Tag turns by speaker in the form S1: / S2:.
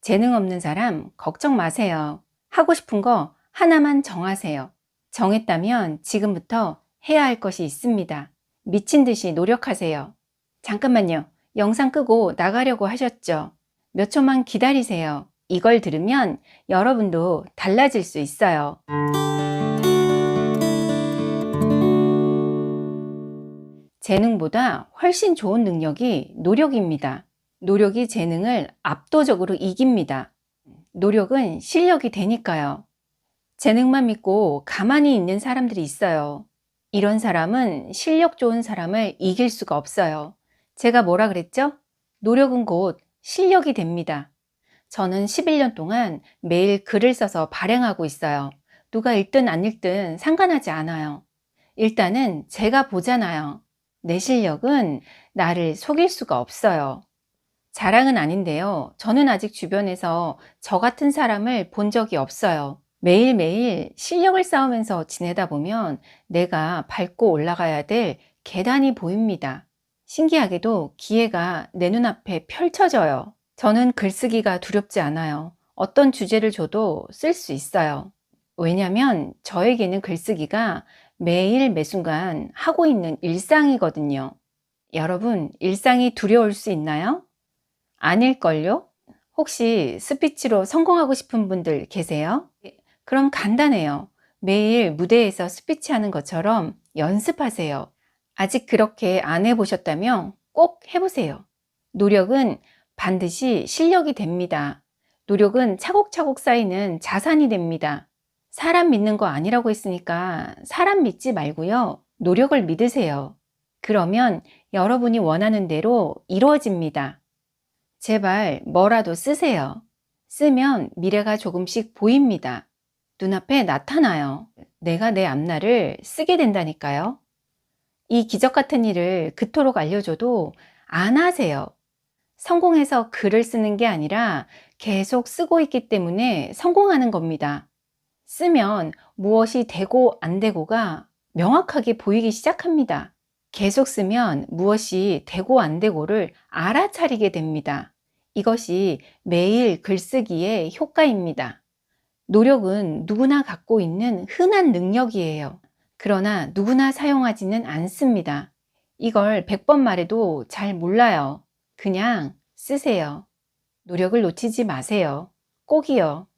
S1: 재능 없는 사람 걱정 마세요. 하고 싶은 거 하나만 정하세요. 정했다면 지금부터 해야 할 것이 있습니다. 미친 듯이 노력하세요. 잠깐만요. 영상 끄고 나가려고 하셨죠? 몇 초만 기다리세요. 이걸 들으면 여러분도 달라질 수 있어요. 재능보다 훨씬 좋은 능력이 노력입니다. 노력이 재능을 압도적으로 이깁니다. 노력은 실력이 되니까요. 재능만 믿고 가만히 있는 사람들이 있어요. 이런 사람은 실력 좋은 사람을 이길 수가 없어요. 제가 뭐라 그랬죠? 노력은 곧 실력이 됩니다. 저는 11년 동안 매일 글을 써서 발행하고 있어요. 누가 읽든 안 읽든 상관하지 않아요. 일단은 제가 보잖아요. 내 실력은 나를 속일 수가 없어요. 자랑은 아닌데요. 저는 아직 주변에서 저 같은 사람을 본 적이 없어요. 매일매일 실력을 쌓으면서 지내다 보면 내가 밟고 올라가야 될 계단이 보입니다. 신기하게도 기회가 내 눈앞에 펼쳐져요. 저는 글쓰기가 두렵지 않아요. 어떤 주제를 줘도 쓸 수 있어요. 왜냐면 저에게는 글쓰기가 매일 매순간 하고 있는 일상이거든요. 여러분, 일상이 두려울 수 있나요? 아닐걸요? 혹시 스피치로 성공하고 싶은 분들 계세요? 그럼 간단해요. 매일 무대에서 스피치 하는 것처럼 연습하세요. 아직 그렇게 안 해보셨다면 꼭 해보세요. 노력은 반드시 실력이 됩니다. 노력은 차곡차곡 쌓이는 자산이 됩니다. 사람 믿는 거 아니라고 했으니까 사람 믿지 말고요. 노력을 믿으세요. 그러면 여러분이 원하는 대로 이루어집니다. 제발 뭐라도 쓰세요. 쓰면 미래가 조금씩 보입니다. 눈앞에 나타나요. 내가 내 앞날을 쓰게 된다니까요. 이 기적 같은 일을 그토록 알려줘도 안 하세요. 성공해서 글을 쓰는 게 아니라 계속 쓰고 있기 때문에 성공하는 겁니다. 쓰면 무엇이 되고 안 되고가 명확하게 보이기 시작합니다. 계속 쓰면 무엇이 되고 안 되고를 알아차리게 됩니다. 이것이 매일 글쓰기의 효과입니다. 노력은 누구나 갖고 있는 흔한 능력이에요. 그러나 누구나 사용하지는 않습니다. 이걸 100번 말해도 잘 몰라요. 그냥 쓰세요. 노력을 놓치지 마세요. 꼭이요.